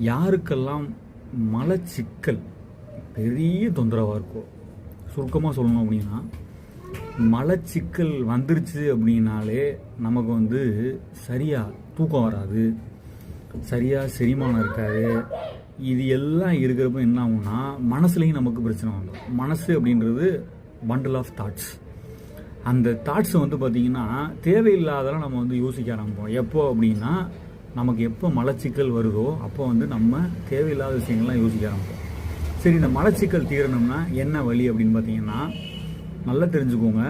யாருக்கெல்லாம் மலச்சிக்கல் பெரிய தொந்தரவாக இருக்கோ சுருக்கமாக சொல்லணும் அப்படின்னா மலச்சிக்கல் வந்துருச்சு அப்படின்னாலே நமக்கு வந்து சரியாக தூக்கம் வராது சரியாக செரிமானம் இருக்காது. இது எல்லாம் இருக்கிறப்ப என்ன ஆகும்னா மனசுலையும் நமக்கு பிரச்சனை வந்துடும் மனசு அப்படின்றது பண்டில் ஆஃப் தாட்ஸ் அந்த தாட்ஸை வந்து பார்த்திங்கன்னா தேவையில்லாதெல்லாம் நம்ம வந்து யோசிக்க ஆரம்பிப்போம். எப்போ அப்படின்னா நமக்கு எப்போ மலச்சிக்கல் வருதோ அப்போ வந்து நம்ம தேவையில்லாத விஷயங்கள்லாம் யோசிக்க ஆரம்பிப்போம். சரி இந்த மலச்சிக்கல் தீரணும்னா என்ன வழி அப்படின்னு பார்த்தீங்கன்னா நல்லா தெரிஞ்சுக்கோங்க.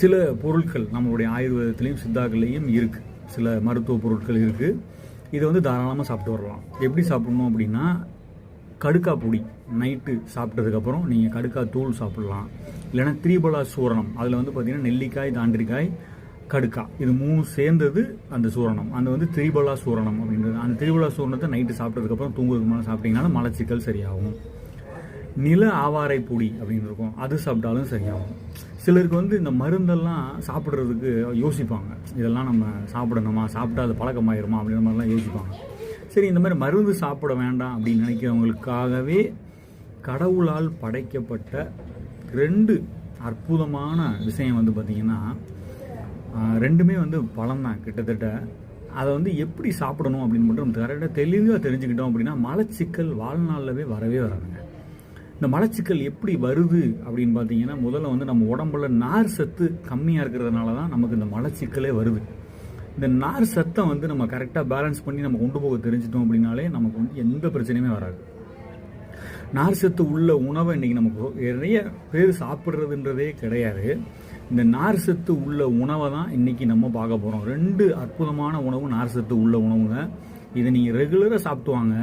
சில பொருட்கள் நம்மளுடைய ஆயுர்வேதத்துலேயும் சித்தாக்கள்லேயும் இருக்குது சில மருத்துவ பொருட்கள் இருக்குது இதை வந்து தாராளமாக சாப்பிட்டு வரலாம். எப்படி சாப்பிடணும் அப்படின்னா கடுக்கா பொடி நைட்டு சாப்பிட்டதுக்கப்புறம் நீங்கள் கடுக்கா தூள் சாப்பிட்லாம். இல்லைன்னா திரிபலா சூரணம். அதில் வந்து பார்த்திங்கன்னா நெல்லிக்காய் தாண்டிக்காய் கடுக்கா. இது மூணு சேர்ந்தது அந்த சூரணம். அந்த வந்து திரிபலா சூரணம் அப்படின்றது. அந்த திரிபலா சூரணத்தை நைட்டு சாப்பிட்டதுக்கப்புறம் தூங்குறதுக்கு மேலே சாப்பிட்டீங்கன்னா மலச்சிக்கல் சரியாகும். நில ஆவாரை பொடி அப்படின்னு இருக்கும். அது சாப்பிட்டாலும் சரியாகும். சிலருக்கு வந்து இந்த மருந்தெல்லாம் சாப்பிட்றதுக்கு யோசிப்பாங்க. இதெல்லாம் நம்ம சாப்பிடணுமா? சாப்பிட்டா அது பழக்கமாயிருமா? அப்படின்ற மாதிரிலாம் யோசிப்பாங்க. சரி இந்த மாதிரி மருந்து சாப்பிட வேண்டாம் அப்படின்னு நினைக்கிறவங்களுக்காகவே கடவுளால் படைக்கப்பட்ட ரெண்டு அற்புதமான விஷயம் வந்து பார்த்திங்கன்னா ரெண்டுமே வந்து பழம் தான் கிட்டத்தட்ட. அதை வந்து எப்படி சாப்பிடணும் அப்படின்னு மட்டும் நம்ம கரெக்டாக தெளிவாக தெரிஞ்சுக்கிட்டோம் அப்படின்னா மலச்சிக்கல் வாழ்நாளிலவே வரவே வராதுங்க. இந்த மலச்சிக்கல் எப்படி வருது அப்படின்னு பார்த்தீங்கன்னா முதல்ல வந்து நம்ம உடம்புல நார் சத்து கம்மியாக இருக்கிறதுனால தான் நமக்கு இந்த மலச்சிக்கலே வருது. இந்த நார் சத்தை வந்து நம்ம கரெக்டாக பேலன்ஸ் பண்ணி நம்ம கொண்டு போக தெரிஞ்சிட்டோம் அப்படின்னாலே நமக்கு வந்து எந்த பிரச்சனையுமே வராது. நார் சத்து உள்ள உணவை இன்றைக்கி நமக்கு நிறைய பேர் சாப்பிட்றதுன்றதே கிடையாது. இந்த நார் சத்து உள்ள உணவை தான் இன்றைக்கி நம்ம பார்க்க போகிறோம் ரெண்டு அற்புதமான உணவு நார் சத்து உள்ள உணவுங்க. இதை நீங்கள் ரெகுலராக சாப்பிட்டு வாங்க.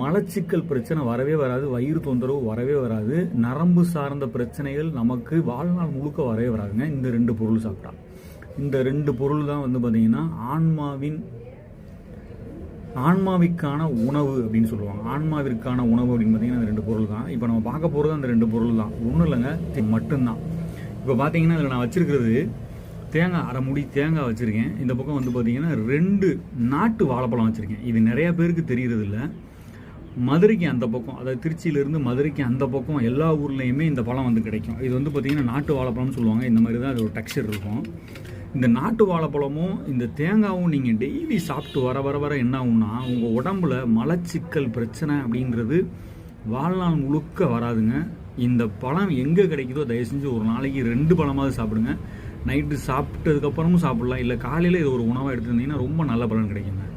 மலச்சிக்கல் பிரச்சனை வரவே வராது. வயிறு தொந்தரவு வரவே வராது. நரம்பு சார்ந்த பிரச்சனைகள் நமக்கு வாழ்நாள் முழுக்க வரவே வராதுங்க. இந்த ரெண்டு பொருள் சாப்பிட்டா. இந்த ரெண்டு பொருள் தான் வந்து பார்த்தீங்கன்னா ஆன்மாவின் ஆன்மாவிற்கான உணவு அப்படின்னு சொல்லுவாங்க. ஆன்மாவிற்கான உணவு அப்படின்னு பார்த்தீங்கன்னா இந்த ரெண்டு பொருள் தான். இப்போ நம்ம பார்க்க போகிறது அந்த ரெண்டு பொருள் தான். ஒன்றும் இல்லைங்க இது மட்டும்தான். இப்போ பார்த்தீங்கன்னா இதில் நான் வச்சுருக்கிறது தேங்காய் அரை முடி தேங்காய் வச்சுருக்கேன். இந்த பக்கம் வந்து பார்த்தீங்கன்னா ரெண்டு நாட்டு வாழைப்பழம் வச்சுருக்கேன். இது நிறையா பேருக்கு தெரிகிறது இல்லை மதுரைக்கு அந்த பக்கம் அதாவது திருச்சியிலேருந்து மதுரைக்கு அந்த பக்கம் எல்லா ஊர்லேயுமே இந்த பழம் வந்து கிடைக்கும். இது வந்து பார்த்திங்கன்னா நாட்டு வாழைப்பழம்னு சொல்லுவாங்க. இந்த மாதிரி தான் அது ஒரு டெக்ஸ்சர் இருக்கும். இந்த நாட்டு வாழைப்பழமும் இந்த தேங்காவும் நீங்கள் டெய்லி சாப்பிட்டு வர வர வர என்ன ஆகும்னா உங்கள் உடம்புல மலச்சிக்கல் பிரச்சனை அப்படின்றது வாழ்நாள் முழுக்க வராதுங்க. இந்த பழம் எங்கே கிடைக்குதோ தயவு செஞ்சு ஒரு நாளைக்கு ரெண்டு பழமாவது சாப்பிடுங்க. நைட்டு சாப்பிட்டதுக்கப்புறமும் சாப்பிடலாம். இல்லை காலையில் இது ஒரு உணவாக எடுத்துருந்தீங்கன்னா ரொம்ப நல்ல பலன் கிடைக்குங்க.